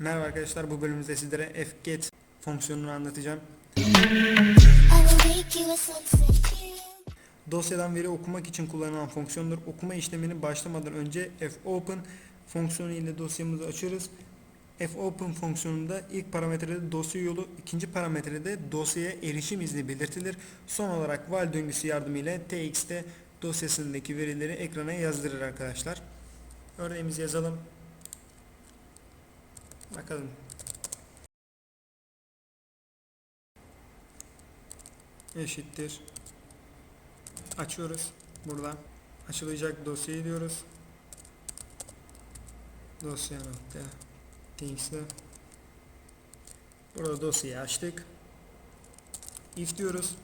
Merhaba arkadaşlar bu bölümümüzde sizlere fget fonksiyonunu anlatacağım. Dosyadan veri okumak için kullanılan fonksiyondur. Okuma işlemini başlamadan önce fopen fonksiyonu ile dosyamızı açıyoruz. fopen fonksiyonunda ilk parametrede dosya yolu, ikinci parametrede dosyaya erişim izni belirtilir. Son olarak while döngüsü yardımıyla txt'te dosyasındaki verileri ekrana yazdırır arkadaşlar. Örneğimizi yazalım. Bakalım. Eşittir. Açıyoruz. Burada. Açılacak dosyayı diyoruz. Dosya nokta txt. Burada dosyayı açtık. If diyoruz.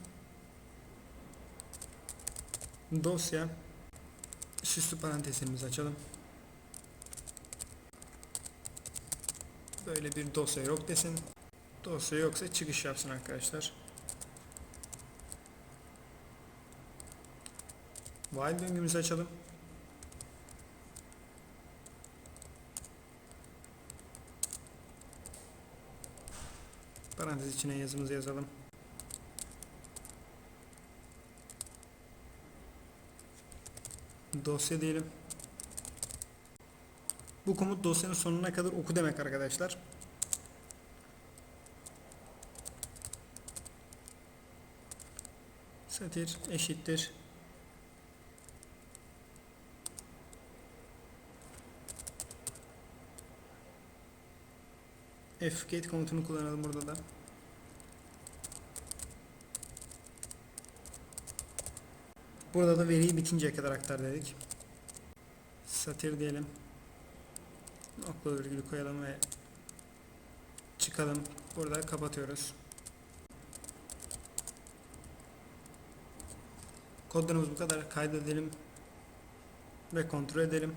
Dosya süslü parantezimizi açalım. Böyle bir dosya yok desin. Dosya yoksa çıkış yapsın arkadaşlar. While döngümüzü açalım. Parantez içine yazımızı yazalım. Dosya diyelim. Bu komut dosyanın sonuna kadar oku demek arkadaşlar. Satir eşittir fget komutunu kullanalım burada da. Burada da veriyi bitinceye kadar aktar dedik. Satir diyelim. Nokta virgülü koyalım ve çıkalım. Burada kapatıyoruz. Kodlarımız bu kadar. Kaydedelim ve kontrol edelim.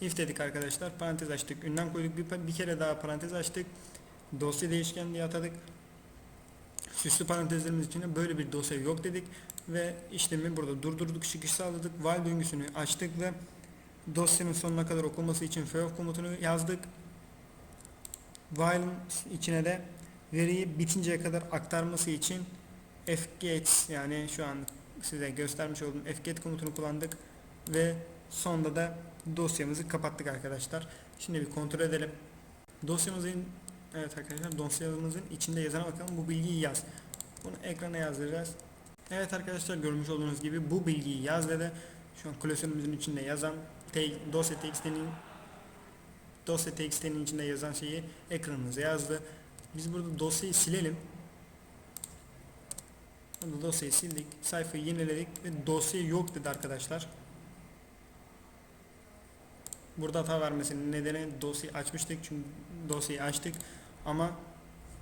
If dedik arkadaşlar. Parantez açtık. Ünlem koyduk. Bir, bir kere daha parantez açtık. Dosya değişken diye atadık. Süslü parantezlerimiz içinde böyle bir dosya yok dedik. Ve işlemi burada durdurduk. Çıkış sağladık. While döngüsünü açtık ve dosyanın sonuna kadar okunması için fail komutunu yazdık. While'ın içine de veriyi bitinceye kadar aktarması için fget yani şu an size göstermiş olduğum fget komutunu kullandık ve sonda da dosyamızı kapattık arkadaşlar. Şimdi bir kontrol edelim. Dosyamızın evet arkadaşlar dosyamızın içinde yazana bakalım bu bilgiyi yaz. Bunu ekrana yazdıracağız. Evet arkadaşlar görmüş olduğunuz gibi bu bilgiyi yaz dedi. Şu an klasörümüzün içinde yazan dosya txt'nin dosya txt'nin içinde yazan şeyi ekranımıza yazdı. Biz burada dosyayı silelim. Burada dosyayı sildik. Sayfayı yeniledik ve dosya yok dedi arkadaşlar. Burada hata vermesinin nedeni dosyayı açmıştık çünkü dosyayı açtık ama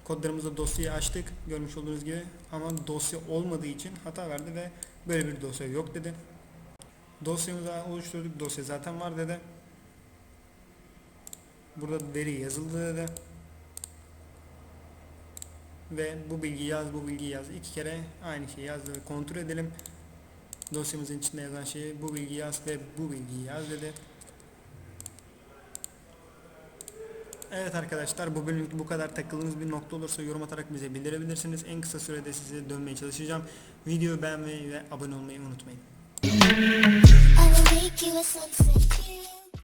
kodlarımızda dosyayı açtık görmüş olduğunuz gibi ama dosya olmadığı için hata verdi ve böyle bir dosya yok dedi. Dosyamızı oluşturduk dosya zaten var dedi. Burada veri yazıldı dedi. Ve bu bilgiyi yaz bu bilgiyi yaz iki kere aynı şeyi yazdı ve kontrol edelim. Dosyamızın içinde yazan şeyi bu bilgiyi yaz ve bu bilgiyi yaz dedi. Evet arkadaşlar bu bölümlük bu kadar takıldığınız bir nokta olursa yorum atarak bize bildirebilirsiniz. En kısa sürede size dönmeye çalışacağım. Videoyu beğenmeyi ve abone olmayı unutmayın. make you a sunset.